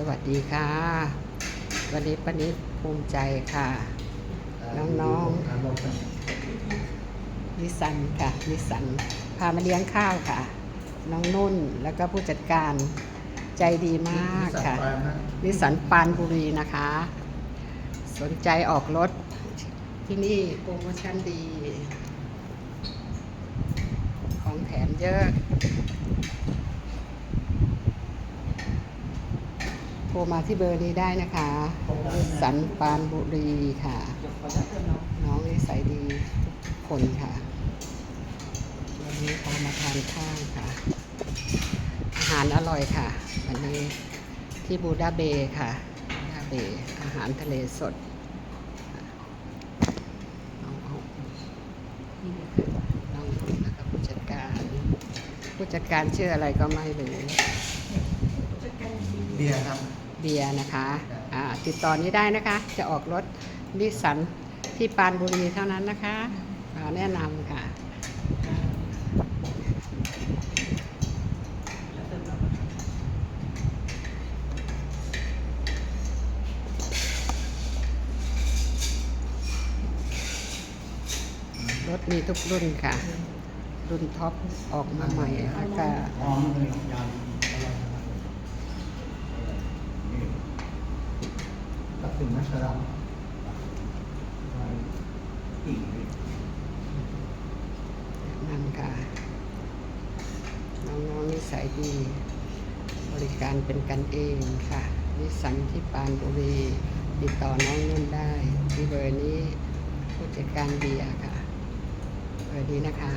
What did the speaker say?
สวัสดีค่ะ วันนี้ปนิดภูมิใจค่ะ น้องๆนิสันค่ะนิสันพามาเลี้ยงข้าวค่ะ น้องนุ่นแล้วก็ผู้จัดการใจดีมากค่ะ นิสันปานบุรีนะคะ สนใจออกรถที่นี่โปรโมชั่นดี ของแถมเยอะ โท รมาที่เบอร์นี้ได้นะคะสันปานบุรีค่ะ น้องนิสัยดีทุกคนค่ะ วันนี้พามาทานข้าวค่ะ อาหารอร่อยค่ะ วันนี้ที่บูดาเบย์ค่ะบูดาเบย์อาหารทะเลสดเอาเอานี่นะคะน้องแล้วก็ผู้จัดการ ผู้จัดการชื่ออะไรก็ไม่รู้ เบียร์ครับ เบียร์นะคะติดต่อนี้ได้นะคะ จะออกรถนิสสันที่ปานบุรีเท่านั้นนะคะอ่าแนะนำค่ะรถมีทุกรุ่นค่ะ รุ่นท็อปออกมาใหม่แล้วก็ หอมเลยยำอร่อยนะครับนี่ตัด ถึงมัชรัมอีนั่นค่ะ น้องๆนิสัยดี บริการเป็นกันเองค่ะ นิสันที่ปานบุรี ติดต่อน้องนุ่นได้ ที่เบอร์นี้ผู้จัดการเบียร์ค่ะ เบอร์นี้นะคะ